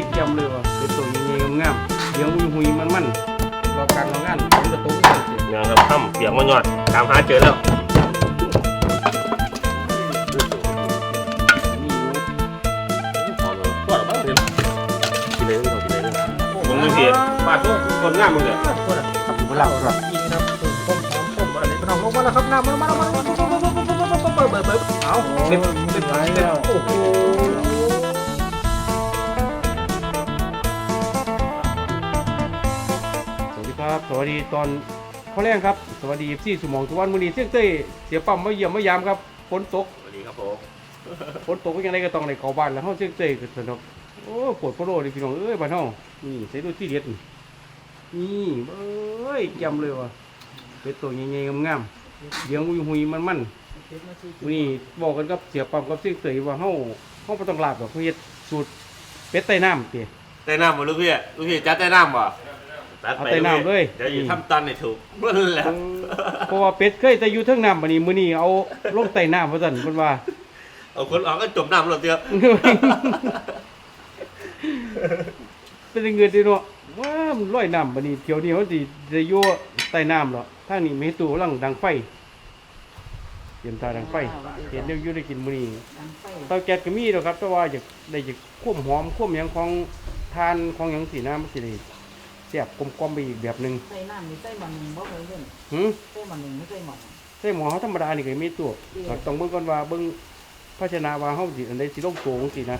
ยจำเลยว่ะเป็นตัวยังไงงามๆเลี้ยงหุยหุยมันมันๆรอการรองานผมจะตุ้งกันสิงานครับถ้ำเปียกมายอดตามหาเจอแล้วนี่อยู่ขอเลยตัวละบ้างเดียวกินเลยไม่ต้องกินเลยนะมึงดูสิปาดตัวคนงามมึงเลยครับเวลาครับกินครับต้มต้มต้มต้มอะไรพี่น้องลงมาแล้วครับน้ำมันมาแล้วมาแล้วเปิดเปิดเปิดเอาเต็มเต็มเต็มโอ้โห สดีครับสวัสดีตอนเขาแรงครับ สวัสดีพี่สมองทุกวันมื้อนี้เสียงเต้ยเสียปั๊มมาเยี่ยมมายามครับฝนตกสวัสดีครับผมฝนตกก็ยังไงก็ต้องในเข้าบ้านแล้วเฮาเสียงเต้ยก็สนุกโอ้ปวดโพโลดิพี่น้องเอ้ยบ้านเฮานี่ใส่ดูที่เด็ดนี่นี่เอ้ยจำเลยว่ะเป็นตัวใหญ่ๆงามๆเลี้ยงหุยหุยมันมันๆมื้อนี้บอกกันกับเสียปั๊มกับเสียงเต้ยว่าเฮาเฮาบ่ต้องลาบดอกเฮาเฮ็ดสูตรเป็ดใต้น้ำติใต้น้ำบ่ลูกพี่ลูกพี่จัดใต้น้ำบ่ ตัดเอาไปใต้น้ำเลยเดี๋ยวอยู่ทำตันให้ถูกนั่นแหละเพราะว่าเป็ดเคยแต่อยู่เทิงน้ำบัดนี้มื้อนี้เอาลงใต้น้ำว่าซั่นเพิ่นว่า เอาคนออกก็จมน้ำแล้วเตี้ยเป็นเงินดีเนาะว้ามันลอยน้ำบัดนี้เที่ยวนี้เขาสิจะอยู่ใต้น้ำเหรอทางนี้มีตู้กำลังดังไฟเตรียมทาดังไฟเห็นเดี๋ยวอยู่ได้กินมื้อนี้เตาแก๊สก็มีแล้วครับแต่ว่าอยากได้จากควมหอมควมหยังของทานของหยังสีน้ำมันสิได้ แซ่บกลมๆไปอีกแบบหนึงใส่น้ำนี่ใส่หม้อหนึ่งบ่เคยเล่นหึใส่หม้อหนึ่งไม่ใส่หม้อหนึ่ง ใส่หมอเฮาธรรมดานี่ก็มีตัวก็ต้องเบิ่งก่อนว่าเบิ่งภาชนะว่าเฮาสิอันใดสิลงตัวจังซี่นะ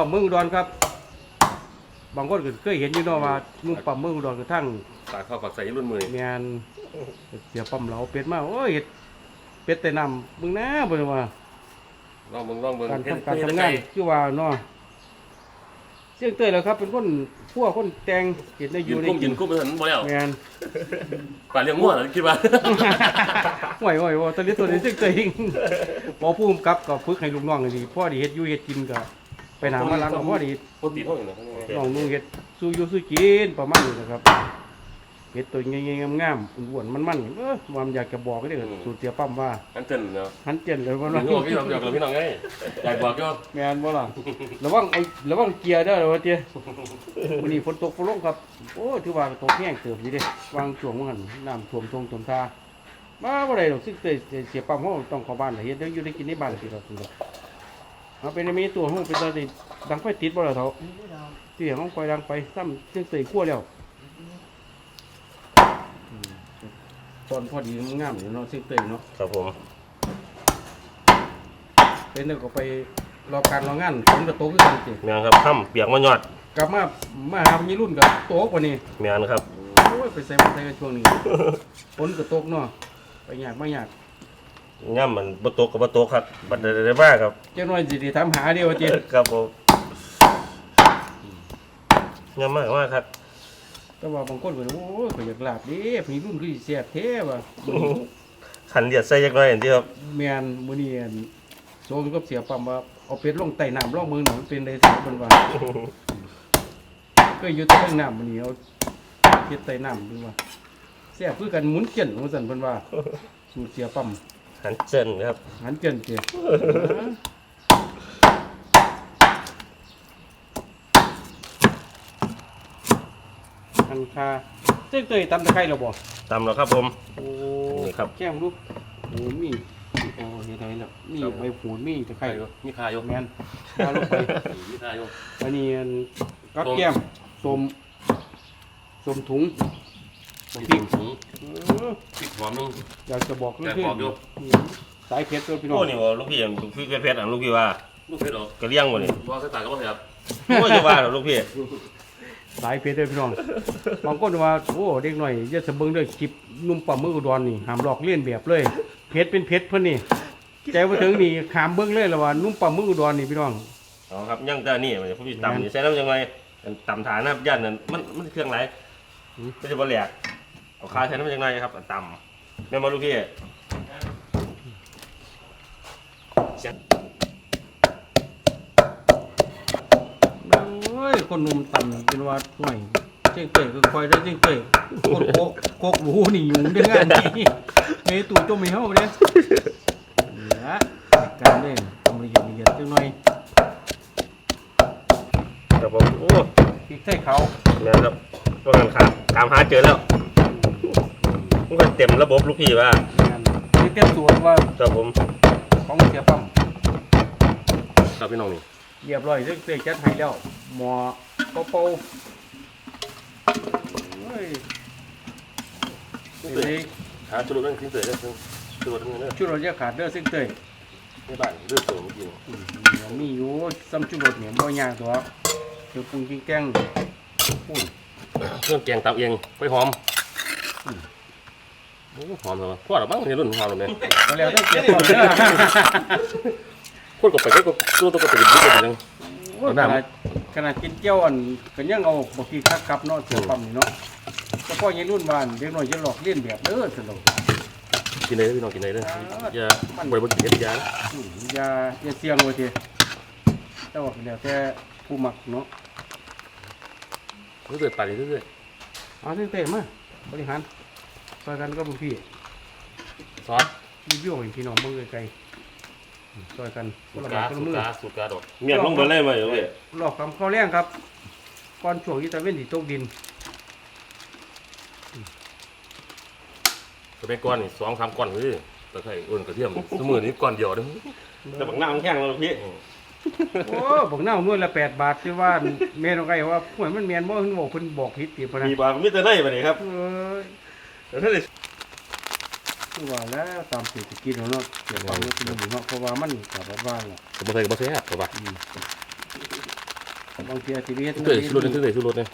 ปั๊มเมืองอุดรครับ บางคนก็เคยเห็นอยู่เนาะว่านุ่มปั๊มเมืองอุดรกระทั่งฝากข้าวฝากใส่รุ่นมือนี่แม่นเสียปั๊มเหลาเป็ดมาโอ้ยเฮ็ดเป็ดแต่น้ำมึงนะเบิ่งว่าลองเบิ่งลองเบิ่งการทำการเฮ็ดทำงานคือว่าเนาะเสียงเต้ยแล้วครับ เป็นคนพัวคนแต่งเห็นได้อยืยู่นได้กุ้มกิยืนนกุ้มไปถึงบ่แล้วแม่นป่าเลี้ยงงัวเหรอคิดว่าไหวไหวไหวตอนนี้ตัวนี้ซึ่งตัวเองพอผู้กำกับก็ฝึกให้ลูกน้องเลยดีพ่อดีเฮ็ดอยู่เฮ็ดกินก็ ไปหนามาหลังก็พ่อดีปกติเท่าไหร่นะน้องนุ่งเฮ็ดสู้อยู่สู้กินประมาณนี้นะครับเฮ็ดตัวใหญ่ๆงามๆอ้วนๆมันๆเออความอยากจะบอกก็ได้อสูตรเตียปั๊มว่าอันเต้นเนาะหันเจนเลยว่าพี่น้องพี่น้องอยากกับพี่น้องไงอยากบอกก็แม่นบ่ล่ะระวังไอ้ระวังเกียร์เด้อว่าเตี้ยวันนี้ฝนตกฝนลงครับ โอ้ถือว่าตกแห้งเติบอยู่เด้วางช่วงมันน้ำท่วมทงท่วมทามาบ่ได้ดอกซึ่งเตยเสียปั๊มเฮาต้องเข้าบ้านล่ะเฮ็ดเดี๋ยวอยู่ได้กินในบ้านสิครับคุณ เอาเป็นมีตัวเฮาเป็นตาสิดังไฟติดบ่ล่ะเฒ่านี่ที่เราเสียงของไฟดังไปซ้ำซึ่งเตยคั่วแล้วตอนพอดีงามอยู่เนาะซึ่งเตยเนาะครับผมเป็นแล้วก็ไปรอการรองานฝนก็ตกคือกันสิแม่นครับถ้ำเปียกมายอดกลับมามาหาพี่รุ่นกับโตกว่านี้แม่นครับโอ้ยไปใส่มาใส่กันช่วงนี้ฝนก็ตกเนาะไปยากไม่ยาก ย่ำมันบ่ตกกับบ่ตกครับบัดได้บ้าครับเจ้าน้อยสิได้ทำหาเดียวเจ้ครับผมย่ำมากมากครับแต่ว่าบางคนก็โอ้ยก็อยากลาบเดิพี่รุ่นคือสิแซ่บแท้ว่ะขันเดียดใส่ยักหน้อยอย่างที่ครับแม่นมื้อนี้อั่นโซนกับเสียปั๊มว่าเอาเป็ดลงใต้น้ำล่องมือหน่อยมันเป็นได้สิเพิ่นว่าก็อยู่ใต้น้ำมื้อนี้เอาเฮ็ดใต้น้ำเพิ่นว่าแซ่บคือกันหมุนเจียนว่าซั่นเพิ่นว่าสูตรเสียปั๊ม หันเจิ้นครับ หันเจียนเจ้อันคาเจ้าเตยตำตะไคร้แล้วบ่ตำแล้วครับผม โอ้นี่ครับ แก้มลูกโอ้มีโอ้เฮ็ดได้แล้วนี่ใบโหูมีตะไคร้มีคาอยู่แม่นเอาลงไปมีคาอยู่อันนี้อันกับแก้มส้มส้มถุง พริกถุงเออพริกหอมนึงอยากจะบอกอยากบอกอยู่สายเพชรตัวพี่น้อโอ้งนี่ว่าลูกพี่อย่างลูกพี่เพชรอะลูกพี่ว่าลูกเพชรเหรอกระเลี้ยงบ่นี่ว่าสายตาก็ไม่ครับโอ้จะว่าเหรอลูกพี่สายเพชรด้วยพี่น้องบางคนว่าโอ้เด็กหน่อยอย่าสะเบิงเด้อคลิปหนุ่มปั๊มมืออุดรนี่ห้ามหลอกเลียนแบบเลย เพชรเป็นเพชรเพิ่นนี่ใจว่าถึงนี่ขามเบิ่งเลยละว่าหนุ่มปั๊มมืออุดรนี่พี่น้องอ๋อครับย่างแต่นี่มันพี่ตำนี่ใส่น้ำยังไงตำฐานน้ำย่านนั่นมันมันเครื่องไรไม่ใช่บ่แหลก เอาคาแทนน้ำจากไหนครับต่ำแม่มาลูกพี่โอ้ยคนนุ่มต่ำเป็นว่าหน่อยเจ๊งเก๋ก็คอยได้เจ๊งเตะคนโคกโคกโหนี่ยุ่งเด้องานนี่เฮ้ยตุ่จมไม่เข้าเลยเนี่ยการเล่นทำละเอียดละเอียดจังหน่อยครับผมโอ้พริกไทยเขาแล้วครับพวกกันขาตามหาเจอแล้ว มันก็เต็มระบบลูกพี่ว่างานนี่เต็มตัวว่าครับผมของเสียปั๊มครับพี่น้องนี่เรียบร้อยเจ้งเตยจัดให้แล้วหมอเป่าเป่าเฮ้ยนี่หาชุดรถนั่งทิ้งเสร็จแล้วชุดรถนั่งเนี่ยชุดรถจะขาดเด้อเส้นเตยในบ้านเรื่องตัวเมื่อกี้อืมมีอยู่ซ้ำชุดรถเนี่ยบ่ยากตัวเดี๋ยวปรุงกินแกงพูดเครื่องแกงตำเองไปหอม โอ้หอมเลยวะพ่อหรอบ้างในรุ่นหอมเลยเนี่ยก็แล้วต้องเก็บก่อนเด้อคนก็ไปก็ตัวตัวก็ติดยึดกันยังโอ้ยขนาดขนาดกินเจียวอันก็ยังเอาบางทีคักกลับเนาะเสียปั๊มนี่เนาะแต่พ่อยังรุ่นบ้านเด็กน้อยจะหลอกเลียนแบบเด้อสนุกกินเลยพี่น้องกินเลยเลยอย่าบริบทกินยาอืมอย่าอย่าเสี่ยงไว้ทีแต่ว่าก็แล้วแต่ผู้มักเนาะเรื่อยๆไปเรื่อยเอาเต้นๆมาบริหาร ซอยกันก็บุพี่ๆซอสรีวิวให้พี่น้องเบิ่งไกลๆอืมซอยกันคสูนตละรไม้กาคนสูละมือตรกาสูตรกาดอกเมียลงไปเลยมาอยู่เว้ยหลอกคำข้าวแรงครับ ก่อนช่วงที่ตะเว้นสิตกดินสมัยก่อนนี่สองสามก้อนเลยตะไคร้อ้นกระเทียมสมือนี้ก้อนเดียวเด้อแต่บักหน้ามันแข็งแล้วพี่โอ้บอกเน่ามื่อละแปดบาทที่ว่าแม่นองไงว่าห่วยมันแม่นบ่เพิ่นบอกเพิ่นบอกผิดติพะนะมีบามิตรได้ปะนี่ครับเอ้ย แต่ถ้าได้คือว่าแล้วตามเศรษฐกิจเนาะเกี่ยวกับเรื่องนี้เนาะเพราะว่ามันกับแบบว่าล่ะผมบ่ใส่บ่ใส่ฮะตัวบ่าอืมบางทีอาชีพเฮ็ดเกิดสุรสนี่สุรสนี่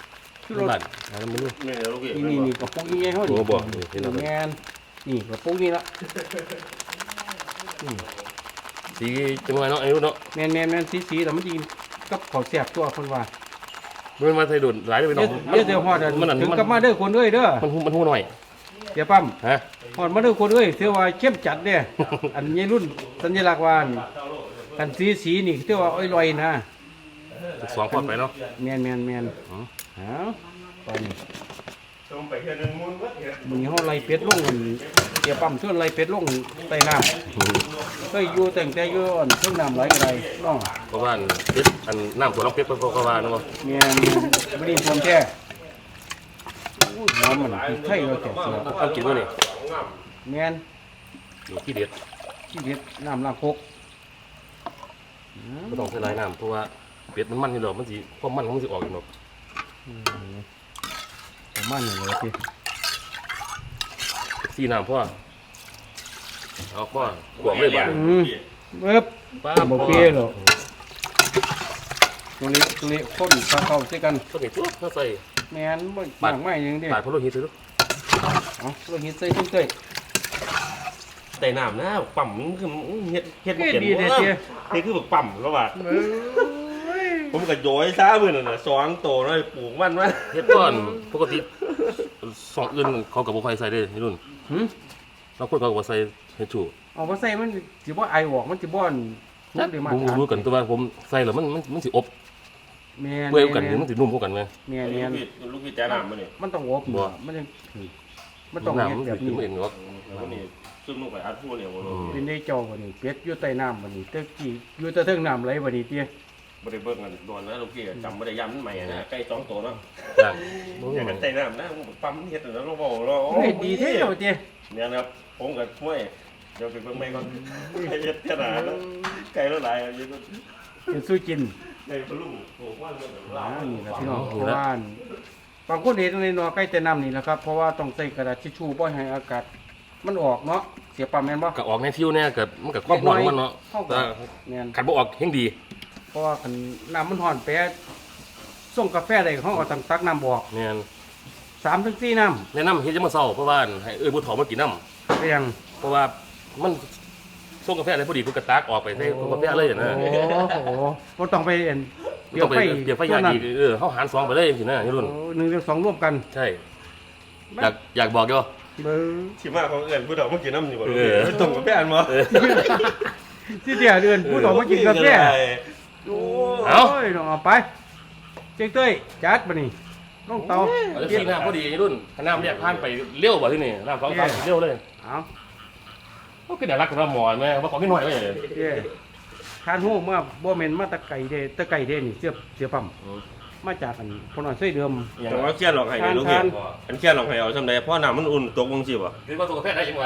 ชุสุดรรสถอะไรมันรู้นี่ลูกพี่นี่นี่นี่กระปุกนี้ไงเฮาโอ้นี่บ่นี่เห็นแล้วแม่นนี่กระปุกนี้ละสีจังหวะเนาะไอ้รู้เนาะแม่นแม่นแม่นสีๆแล้วมันสิกับข้าวแซ่บตัวเพิ่นว่ามันมาใส่โดนหลายเลยไปเดี๋เนาะยวเดี๋ยวเดี๋ยวฮอดอันมันอันถึงมันกลับมาเด้อคนเอ้ยเด้อมันหูมันหูหน่อย เดี๋ยวปั๊มฮะฮอดมาเด้อคนเอ้ยถือว่าเข้มจัดเด้อันนี้รุ่นสัญลักษณ์ว่าอันอันสีสีนี่ถือว่าอ้อยลอยนะสองพอดไปเนาะ แม่นแม่นแม่นอืมเอาไปนี่ต้องไปแค่นึงมุนวัดเนี่ยมึงเฮาไล่เป็ดลงอันเดี๋ยวปั๊มส่วนไล่เป็ดลงใต้น้ำเคยอยู่ตั้งแต่อยู่อันเครื่องน้ำไหลก็ได้น้องเพราะว่าอันเพชรอันน้ำขวดน้ำเพชรเพราะว่าเนาะแม่นแม่นบ่ได้ความแท้อู้ย น้ำมันพริกไทยว่าแก่เสือเอากินวะนี่แม่นอยู่ที่เด็ดที่เด็ดน้ำล้างโคกก็ต้องใส่หลายน้ำเพราะว่าเป็ดมันมันอยู่ดอกมันสิความมันของมันสิออกอยู่ดอกอืมประมาณนี้เลยสิสี่น้ำพ่อเอาพ่อขวบเลยบ้านอืมเบิบป้าบ่เปรี้ยวหรอกตัวนี้ตัวนี้พ่นปลาเข้าใส่กันก็มีตัวถ้าใส่ แม่นบ่มากไม่หยังเด้ปาดพะโล้หินซื้อเอาเราเฮ็ดใส่เต้ยใส่น้ำนะปั่มมันคือเฮ็ดเฮ็ดๆบ่เฮ็ดเก่งดีเด้เจ้นี่คือแบบปั่มเขาว่าเอ้ยผมก็โยยซ้ามือนั่นน่ะสองโตน้อยปลูกมันมาเฮ็ดก่อนปกติสองอื่นเขาก็บ่ค่อยใส่เด้นี่รุ่นหึบางคนเขาก็บ่ใส่เฮ็ดชูเอาบ่ใส่มันสิบ่ไอออกมันสิบ่อันนะได้มาผมรู้กันแต่ว่าผมใส่แล้วมันมันมันสิอบ แม่นเปื่อยกันมันสินุ่มกว่ากันไงแม่นแม่นลูกพี่แจ้น้ำมานี่มันต้องอบบ่ มันยังมันต้องน้ำเฮ็ดมันแบสิบขึ้นี้นมาเองหรอกนี่ซึมลงไปอัดพูเนี่ยบ่อืม เป็นได้เจ้าบัดนี้เป็ดอยู่ใต้น้ำบัดนี้แต่กี้อยู่แต่เทิงน้ำไหลบัดนี้เตี้ยบ่ได้เบิ่งกันโดนนะลูกพี่จำบ่ได้ย้ำมันใหม่นะใกล้สองตัวเนาะจ้างบ่อย่างมันั้นนใจน้ำนะปั๊มเฮ็ดแล้วเราบอกเราเฮ็ดดีแท้เจ้าเตี้ยเนี่ยนะครับผมกับห้วยเดี๋ยวไปเบิ่งไม่ก่อนเฮ็ดขนาดนั้นไกลแล้วหลายอยู่ก็จะสู้กิน ในพลุ่งโอ้ว่ามันอ่าลาวนี่แหละพี่น้องเพราะว่าบางคนเห็นในนอใกล้แต่น้ำนี่แหละครับเพราะว่าต้องใส่กระดาษทิชชู่บ่ให้อากาศมันออกเนาะเสียปั๊มแม่นบ่ ก็ออกในทิวเนี่ยก็มันก็ความร้อนของมันเนาะเข้าแต่กันแม่นขันบ่ออกเฮงดี เพราะว่าคันน้ำมันร้อนแปะส่งกาแฟได้เขาก็ต้องตักน้ำบอกแม่น3ถึง4น้แนะนำเฮ็ดจังมื้อเช้าเพราะว่าให้เอ้ยผู้เฒ่ามากินน้ำเรียงำเพราะว่ามัน ส่งกาแฟได้พอดีเพิ่นก็ตักออกไปใส่กาแฟเลยนะโอ้โหบ่ต้องไปเอ็นเดี๋ยต้วองไปไฟเดี๋ยวไฟยากอีกเออเฮาหารสองไปเลยจังซี่นะนี่รุ่นโอ้หนึ่งเรื่องสองร่วมกัน ใช่ อยากอยากบอกอยู่เบิ่งที่มาของเอิ้นผู้เฒ่ามากินน้ำอยู่บ่เออตรงกับแฟนบ่เออที่เดียวเดือนผู้ต่อมากินกาแฟโอ้เอาโอ้ยน้องเอาไป เจ๊งเต้ยจัดมานี่น้องเตาเอาจะซีน้ำพอดีรุ่นถ้าน้ำเรียกผ่านไปเร็วกว่าที่นี่น้ำสองสามเร็วเลยเอา ก็คือเดี๋ยวรักกันว่าหมอนแม่ว่าของพี่หน่อยไม่ใช่เลยเย้ทานหูเมื่อบ่แม่นมาแตะไก่เด้ตะไก่เด้นี่เสียบเสียปั๊มมาจากกันพนอนเส้เดิม อย่างแต่ว่าว่าเครียดหรอกให้ในลูกเห็นอันเครียดหรอกให้เอาทำไดเพราะน้ำมันอุ่นตกวงสิบ่หรือว่าตัวกาแฟได้ยังไง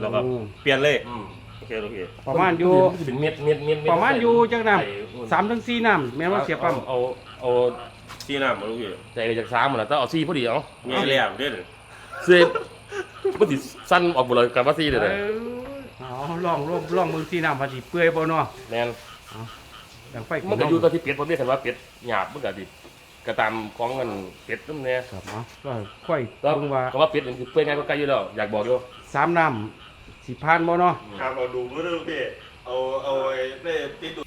แล้วก็อืมเปลี่ยนเลยอืมโอเคโอเคประมาณอยู่ เป็นเม็ดเม็ดเม็ดเดประมาณอยู่จังน้ใส่ำสามถึงสี่น้ำแม่นว่าเสียปั๊มเอาเอาซีน้ำมาลูกเห็นใจจากสามมันแล้วต้องเอาซี่พอดีเอามีแรงเด้อเซฟมันติสั้นออกหมดเลยกับว่าซี่เลยเอนะอเอา ลองลองลองมือสี่น้ำพอดีเปื่อยบ่เนาะแมนดังไฟมันก็อยู่ตัวที่เป็ดผมเรียกกันว่าเป็ดหยาบมันก็ดิกระตามของมันเป็ดนั่นเนี่ยครับเนาะก็ค่อยแล้วเบิ่งว่าคำว่าเป็ดนี่คือเปื่อยง่ายกว่าไก่อยู่แล้วอยากบอกอยู่สามน้ำสิผ่านบ่เนาะครับเราดูด้วยลูกพี่เอาเอาไอ้เป้ติดดู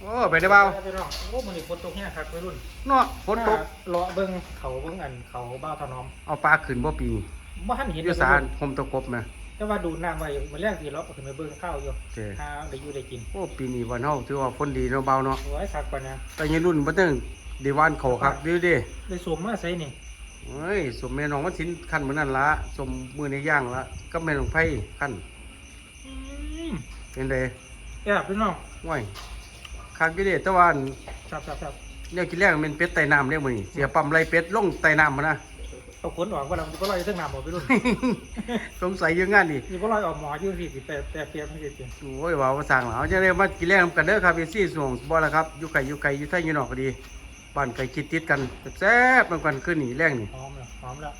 โอ้ไปได้เปล่าพี่น้องโอ้มันนี่ฝนตกเนี่ยครับวัยรุ่นเนาะฝนตกเลาะเบิ้งเขาเบิ้งอันเขาบ้าวถนอม เอาปลาขึ้นบ่ปีนี้บ่ทันเห็นอยู่เลยสารผมตะกบแม่ แต่ว่าดูดน้ำไว้มันแรกทีเลาะขึ้นไปเบิ้งข้าวอยู่โอเคหาได้อยู่ได้กินโอ้ปีนี้วันเฮาถือว่าฝนดีเนาะเบาเนาะโอ้ยคักกว่านะแต่ยังรุ่นบ่ต้องได้หวานเขาคักอยู่เด้ได้สวมมาใส่นี่เฮ้ยสมแม่น้องมันสินคันมื้อนั้นละสมมื้อในย่างละก็แม่น้องไผคันอืมเป็นไดแอบพี่น้องห้วยคักอยู่เด้แต่ว่าอันครับครับครับแนวกินแรกมันเป็นเป็ดไต่น้ำเด้มื้อนี้เสียปั๊มไรเป็ดลงไต่น้ำมานะ เอาขนออกว่าเราก็ลอยเส้นน้ำหมดพี่รุ่นสงสัยอยู่งานนี่นี่ก็ลอยออกหมออยู่สี่สิบแปดแต่เปียกไม่สิบโอ้ยว่าว่าสั่งแล้วจะได้มากินแรงนำกันเด้อครับพี่ซี่ส่งบ่ล่ะครับอยู่ไกลอยู่ไกลอยู่ไทยอยู่นอกก็ดีบ้านไกลคิดติดกันแซ่บๆนำกันขึ้นนี่แรงนี่หอมแล้วหอมแล้ว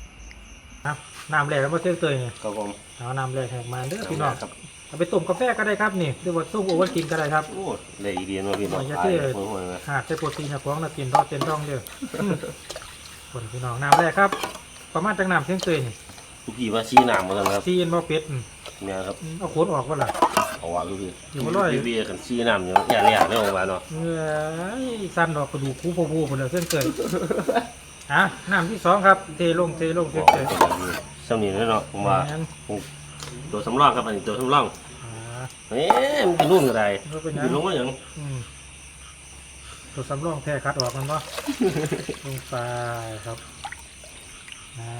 นะน้ำแรกแล้วมาเส้นเตยเนี่ยครับผมเอาน้ำแรกแหกมาเด้อพี่น้องเอาไปต้มกาแฟก็ได้ครับนี่หรือว่าต้มโอวัลตินก็ได้ครับโอ้เลยอีเดียนว่าพี่น้องโอ้ยตายเท่หัวหัวนะหากใช้โปรตีนจากของนักกินทอดเต็นท้องเด้อคนพี่น้องน้ำแรกครับ ประมาณจากน้ำเชียงเตยนี่ทุกพี่ว่าซีน้ำมาแล้วครับซีนบ่เป็ดอืมเนี่ยครับเอาโคตรออกว่าล่ะ เอาว่าลูกพี่อยู่บ่ร้อย พี่เบียร์กันซีน้ำอย่างอย่างเนี่ยเนี่ยออกมาเนาะเงยสั้นดอกกระดูกคู่ผู้ๆคนเดียวเชียงเตยอะน้ำที่สองครับ เทลงเทลงเชียงเตยสำนีเลยเนาะผมว่าแม่นตัวสำรองครับอันนี้ตัวสำรองอ่า เอ๊ะมันเป็นนู่นก็ได้แล้วเป็นหยัเป็นงลงมาอย่างอืมตัวสำรองแท้คัดออกมันบ่ ลงไปครับ อ่า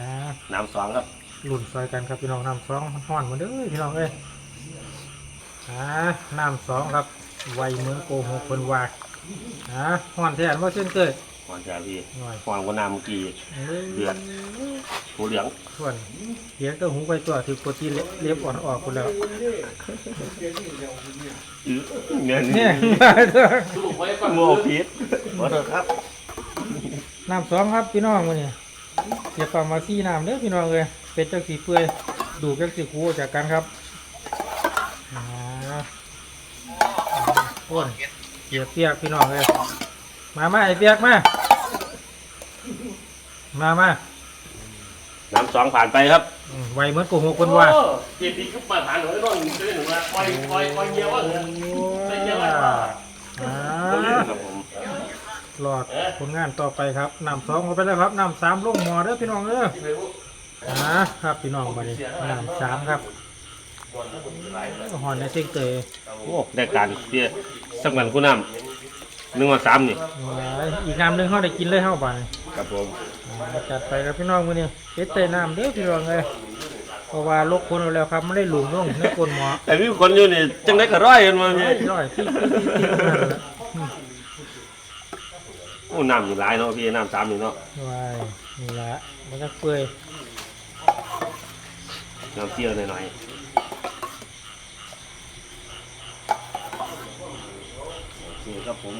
น้ำสองครับหลุ่นซอยกันครับพี่น้องน้ำสองห่อนหมดเด้อพี่น้องเอ้ยอ่าน้ำสองครับไวเหมือนโกหกคนว่าอ่าห่อนแทนว่าเช่นเกิดหวานจ้าพี่หน่อยหวานกว่าน้ำเมื่อกี้เดือดหัวเหลืองส่วนเสียงก็หูไปตัวถือโปรตีนเล็บอ่อนออกคนแล้วอื้อเนี่ยเนี่เนี่ยยสรุปไว้ก่อนโมพิษขอโทษครับน้ำสองครับพี่น้องมื้อนี้ เก็บปลามาซี่น้ำเด้อพี่น้องเลยเป็ดจังสีเปื่อยดูจังสีคูจากกันครับอ่าโอ้นเปียกเปียกพี่น้องเลยมามาไอเปียกมามามาน้ำสองผ่านไปครับอืมไวเหมือนโกหกคนว่าโอ้เจ็บปีกมาฐานหนูได้บ้างจะได้หนูว่าปล่อยปล่อยปล่อยเงี้ยวว่าเหรอไม่เกี่ยวอะไรวะอ่าค รับผมหลอดผลงานต่อไปครับน้ำสองเอาไปแล้วครับน้ำสามลงหมอเด้อพี่น้องเด้ออ่าครับพี่น้องมาดิน้ำสามครับหอนในเซ็งเตยโอ้ได้การเบี้ยสักวันกูน้ำหนึ่งวันสามนี่ไว้อีกน้ำหนึงเขาได้กินเลยเข้าบ้านครับผมอ่าจัดไปครับพี่น้องมื้อนี้เฮ็ดเตยน้ำเด้อพี่น้องเลยเพราะว่าลกคนเอาแล้วครับไม่ได้หลุมลงในคนหมอแต่มีคนอยู่นี่จังได้ก็ร้อยกันมาร้เนี่อยยร้อยที่ที่ที่ที่นั่นแหละอืม โอ้น้ำอยู่หลายเนาะพี่น้ำสามนี่เนาะไว้นี่ละมันก็เปื่อยน้ำเที่ยวหน่อยๆโอเคครับผม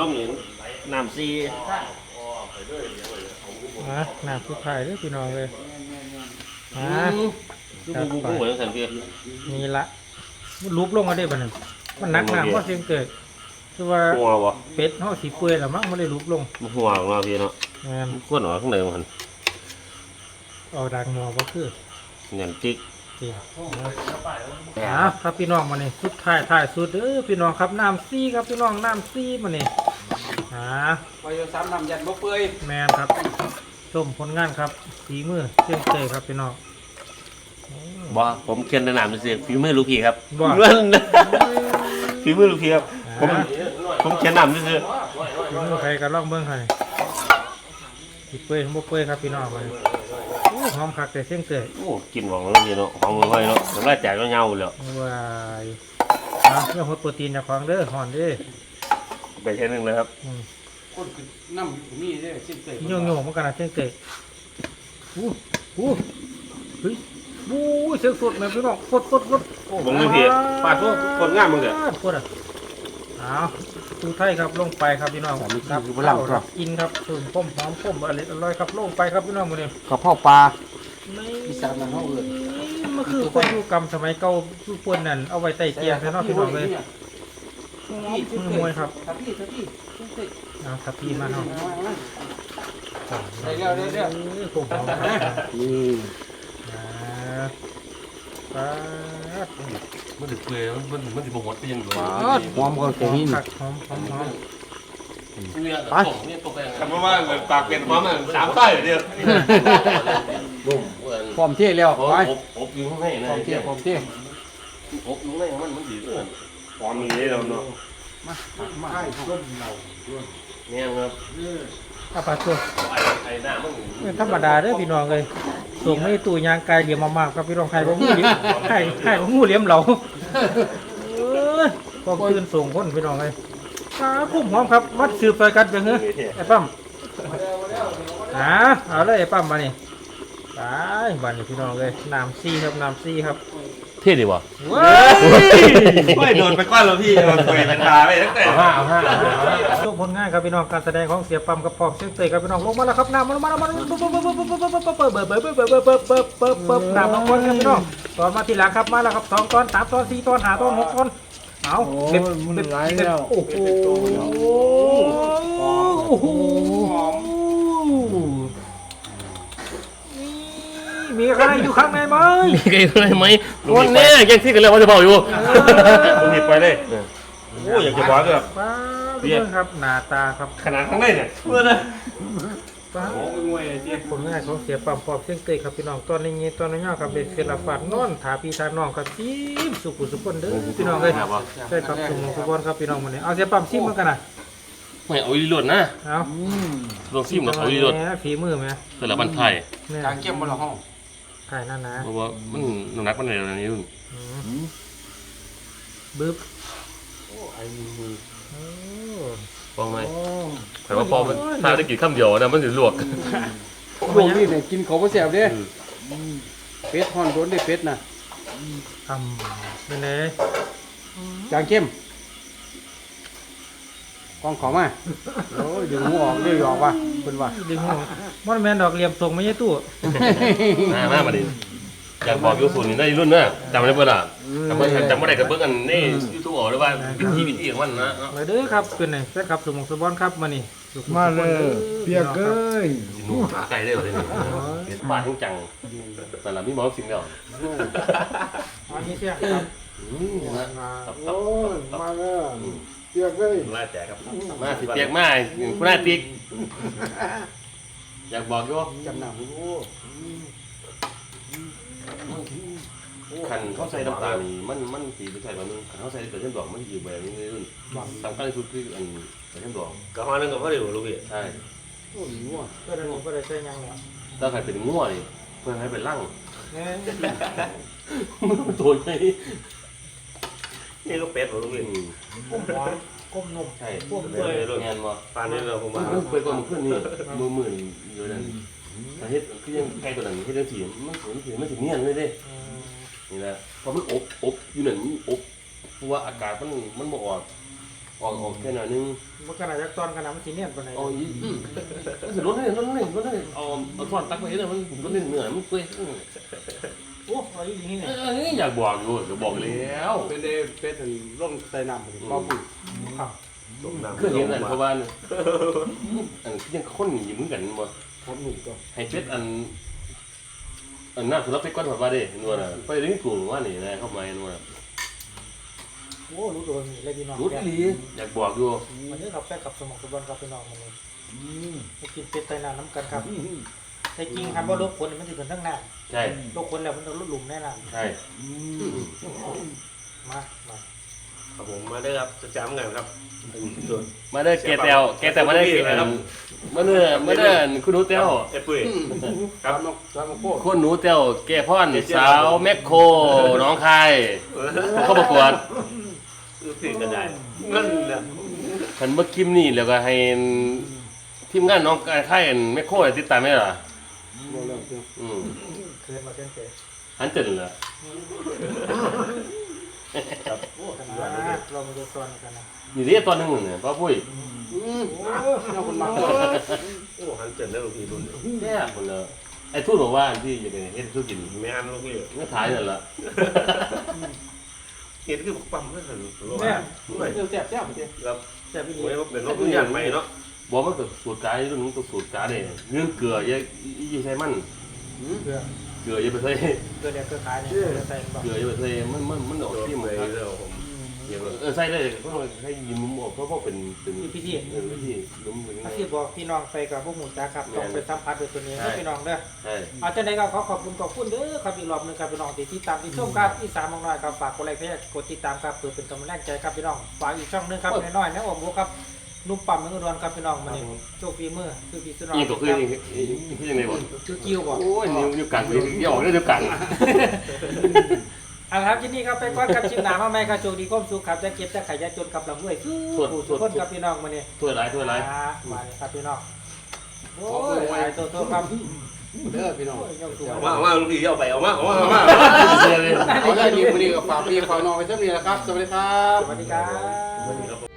ล่มนี่น้ำซีนะน้ำสุดท้ายเด้อพี่น้องเลยอ่ากูกูกูเหมือนสันพี่นี่ละมันลุบลงมาได้บ่นั่นมันหนักหนาว่าเสียงเกิด คือว่าหัวบ่เป็ดเฮาสิเปื่อยแล้วมั้งมันเลยลุบลงหัวของเราพี่เนาะแม่นขวดหนอข้างในมันเอาดังหมอบ่คือเงินจิกสิอ่าครับพี่น้องมานี่สุดท้ายท้ายสุดเด้อพี่น้องครับน้ำซี่ครับพี่น้องน้ำซี่มานี่อ่าไปสามน้ำยันบ่เปื่อยแม่นครับชมผลงานครับฝีมือเชียงเตยครับพี่น้องบ่ผมเคียนในน้ำเสียฝีมือลูกพี่ครับบ่เงินฝีมือลูกพี่ครับ ผมอ่าผมเขียนนำซื่อฝีมือใครก็ลองเบิ่งให้สิเปื่อยบ่เปื่อยครับพี่น้องไปหอมคักแต่เสียงเตยๆโอ้กินของแล้วพี่เนาะของมือไว้เนาะน้ำลายแตกก็เงาเลยว้ายเอาเรื่องหดโปรตีนจากของเด้อหอนเด้อไปแค่นึงเลยครับอืมคนคือน้ำอยู่นี่เด้อชิ้นเตยโยงโยงมันกันนะเสียงเตะอู้อู้เฮ้ยบู้เสียงสดแม่พี่น้องกดกดกดมึงดูพี่ปาดพวกคนงามมึงเด้อปาดกดอะ เอาตูไทยครับลงไปครับพี่น้องครับกินครับส่วนต้มหอมต้มอร่อยอร่อยครับลงไปครับพี่น้องมื้อนี้กระเพาะปลาอีสานมันเฮาเอิ้นมันคือคนอยู่กรรมสมัยเก่าผู้ปวนนั่นเอาไว้ใต้เตียงแท้เนาะพี่น้องเลยมือมวยครับทับพี่ทับพี่ชิ้นเตยเอาทับพีมาเนาะได้แล้วได้แล้วเอ้ยผมหอมนะนี่ อ่าปาดมันถึงเปื่อยมันมันถึงบ่หมดไปยังไงหอมก็จะอมหินคักหอมหอมหอมไปคำว่าปากเป็นพร้อมสามไส้เดียวบุ้มพร้อมเที่แล้วโอ้ไปอบอบยู่ข้างในพนะร้อมเที่พร้อมเที่อบอยู่ข้างในมันมันดีเกินพร้อมมีเราเนาะมาให้ต้มเราเนี่ยครับ อาปาตัวไอ้ไอ้หน้ามันเป็นธรรมดาเด้อพี่น้องเลยส่งไม่ตู้ยางกายเหลี่ยมมากๆครับพี่น้องใครก็งูเหลี่ยมใครใครก็งูเหลี่ยมเหลาเอ้ยความตื่นส่งคนพี่น้องเลยอ่าคุ้มหอมครับวัดสืบไปกันไปเฮ้ยไอ้ปั้มอ่าเอาเลยไอ้ปั้มมานี่ไปบ้านนี่พี่น้องเลยน้ำซีครับน้ำซีครับ เท่ดีวะเว้ยไม่โดนไปก้อนแล้วพี่โดนตุยเป็นตาไปตั้งแต่ห้าเอาห้าช่วงผลงานครับพี่น้องการแสดงของเสียปั๊มกับพร้อมเสียงเตยครับพี่น้องลงมาแล้วครับน้ำมันมาแล้วมาแล้วปุ๊บปุ๊บปุ๊บปุ๊บปุ๊บปุ๊บปุ๊บเบิร์เบิร์เบิร์เบิร์เบิร์เบิร์เบิร์เบิร์เบิร์น้ำมาคนครับพี่น้องตอนมาทีหลังครับมาแล้วครับสองตอนสามตอนสี่ตอนห้าตอนหกตอนเอาเบ็ดเบ็ดเบ็ดโอ้โหโอ้โหมี อะไรอยู่ข้างในไหม มีใครอะไรไหมคนเนี้ยยังที่กันแล้วว่าจะบอกอยู่ผมหยิบไปเลยโอ้อยากจะบอกก็ป้าเรื่องครับหน้าตาครับขนาดข้างในเนี่ยเพื่อนนะป้าผลงานของเสียปั๊มปอบเสียงเตยครับพี่น้องตอนนี้ตอนนี้ครับเด็กเสลาฟัดนอนถาพี่ทาน้องครับจิ้มสุขุสุขคนเด้อพี่น้องเลยใช่ครับสมองสุบอนครับพี่น้องวันนี้เอาเสียปั๊มซิมมันกันนะไม่เอาอีหลดนะเอาลองซิมกับเอาอีหลดแหมฝีมือไหมแต่ละบันไทยเนี่ยกางเก็บมาละห้อง ถ่ายนั่นนะเพราะว่ามันน้ำหนักมันในระดับนี้รุ่นอืมบึ๊บไอ้โอ้ปองไหมแต่ว่าปองมันถ้าได้กินข้ามเดียวนะมันจะลวกพวกนี้เนี่ยกินของบ่แซ่บเด้เป็ดห่อนโดนได้เป็ดน่ะทำเป็นไงจางเข้ม กองของมาโอ้ยดึงหัวออกเดี๋ยวออกว่ะเพิ่นว่าดึงหัวมันแมนดอกเหลี่ยมส่งไม่ใช่ตู้มามามาดิอยากบอกยูสูตรนี้ได้รุ่นนะจำได้เปล่าจำไม่จำไม่ได้กับเบิ้งอันนี่ยูทูบบอกเลยว่าวิธีวิธีของมันนะมาเด้อครับเป็นไงแฟนครับสมองสุบอนครับมานี่สุขุสุขมาเลยด้อเปียกเอ้ยสินูไกลได้เลยนี่บ้านทุ่งจังแต่ละพี่มอสิ่งเดียวอันนี้เสียครับโอ้ยมาเลย เปียกเอ้ยลาแจกครับมาสิเปียกมากคุณน่าติ๊กอยากบอกอยู่จำหน้าบ่รู้คันเขาใส่น้ำตาลนี่มันมันสีไปใส่แบบนึงคันเขาใส่เปอร์เซ็นต์ดอกมันอยู่แบบนี้รุ่นสำคัญที่สุดคืออันเปอร์เซ็นต์ดอกกระห้านึงกับพ่อเดี๋ยวรู้พี่ใช่โอ้ยงัวก็ได้ก็ได้ใช้ยังเนี่ยถ้าใครเป็นง่วนี่เพื่อให้เป็นร่างเนี่ยมันตัวใหญ่ นี่ลูกเป็ดเหรอลูกเป็ดก้มหัวก้มนมใช่พวกเปื่อยรถงานมาปานนี้เราผมว่าเปื่อยกว่ามันขึ้นนี่มือหมื่นอยู่นั่นแต่เฮ็ดคือยังใกล้ตัวนั้นเฮ็ดจังซี่มันสวยมันสวยมันสิเนียนเลยเด้อืมนี่แหละเพราะมันอบอบอยู่นั่นมันอบเพราะว่าอากาศมันมันบ่ออกออกออกแค่หน่อยนึงมันขนาดจากตอนขนาดมันสีเนียนปานไหนเออีอืมมันสิรถนี่รถนี่รถนี่เอาเอาช้อนตักไปเฮ็ดมันรถนี่เหนื่อยมันเปื่อย อ้เอาอีกนี่เอเนี่ยออยากบอกอยู่ก็บอกแล้วเป็นเด้เป็ดอันลงใต้น้ำบ่บ่ปุ๋ยครับคือเห็นอันเพราะว่าอันยังคนอยู่เหมือนกันบ่ครับนี่ก็ให้เป็ดอันอันน่าสุดเป็ดก้อนผัดว่าเด้นัวน่ะไปเลี้ยงกุ้งว่านี่นะเข้ามานัวน่ะโอ้รู้ตัวมีเลยพี่น้องรู้ดีอยากบอกอยู่วันนี้ครับแฟนกับสมองสุบอนครับพี่น้องมันเลยไปกินเป็ดไตนานน้ำกันครับ แต่จริงครับว่าโรคคนมันจะเกิดทั้งหน้าใช่ โรคคนแล้วมันจะลดหลุมแน่นอนใช่มามาครับผมมาเด้อครับจะจำกันครับมาเด้อแกแตวแกแตวมาเด้อครับมาเด้อมาเด้อคุณหนูแตวไอ้ปุ้ยครับนกครับนกโคคุณหนูแตวแกพ่อนสาวแมคโครน้องคายเข้าประกวดถึงก็ได้เงินเนี่ยคันเมื่อคิมนี่แล้วก็ให้ทีมงานน้องคายแมคโครติดตามไหมล่ะ บ่เรื่องเรื่องอืมเคยมาเส้นเตะหันเจนเหรอเรามาดูตอนกันนะอยู่ที่ตอนหนึงเนี่ยป้าปุ้ยอืมเอาคนมาโอ้หันเจ็ดแล้วลูกพี่รุ่นแย่คนละไอ้ทูตบอกว่าที่อยู่ในเฮ็ดธุรกิจแม่อันลูกพี่เงื่อถ่ายนั่นละเห็นคือปั๊มเพื่อนเนี่ยเดี๋ยวแซ่บแซ่บเดี๋ยวครับแต่พี่ไม่ว่าเป็นรถทุกอย่างใหม่เนาะ บอกมันก็สูตรกายรุ่นนี้ต้องสูตรกายเนี่ยเรื่องเกลือเยอะยี่ใช้มันเกลือเกลือเยอะไปใส่เกลือเนี่ยเกลือขายเนี่ยเกลือใส่บอกเกลือเยอะไปใส่มันมันมันออกที่ที่เหมืใหอม่นแล้วผมเออใส่เลยเพราะให้ยิ้มมุมออกเพราะว่าเป็นเป็นพี่พี่ที่เออที่ลุ้มเป็นถ้าที่บอกพี่น้องไปกับพวกหมูจ้าครับต้องไปสัมผัสด้วยตัวนี้ให้พี่น้องเด้อ ใช่เอาจากนั้นก็ขอขอบคุณขอบคุณเด้อครับอีกรอบหนึงครับพี่น้องที่ติดตามที่ชมครับอีสานมองน้อยครับฝากกดไลค์กดติดตามครับเพื่อเป็นกำลังใจครับพี่น้องฝากอีกช่องหนึงครับน้อยๆนะโอ้โหครับ นุ่มปั๊มเมืองอุดรครับพี่น้องมาเนี่ยโชคฝีมือคือพี่สุนทรยิงตัวคือยิงคือยังไงบ่คือกิ้วบอกโอ้ยนิ้วนิ้วกังนิ้วออกนิ้วกังเอาละครับที่นี่ครับไปก้อนกับชิมหนามาไหมครับโชคดีก้มสุขครับจะเก็บจะขายจะจนกับลำด้วยสู้ทุกคนครับพี่น้องมาเนี่ยถ้วยไรถ้วยไรมาเลยครับพี่น้องโอ้ยไอ้ตัวตัวครับเด้อพี่น้องโอ้ยยกตัวเอามาเอามาลูกพี่เอาไปเอามาเอามาเอามาเอาได้ดีวันนี้ก็ฝากพี่ฝากน้องไว้เท่านี้แหละครับสวัสดีครับสวัสดีครับสวัสดีครับ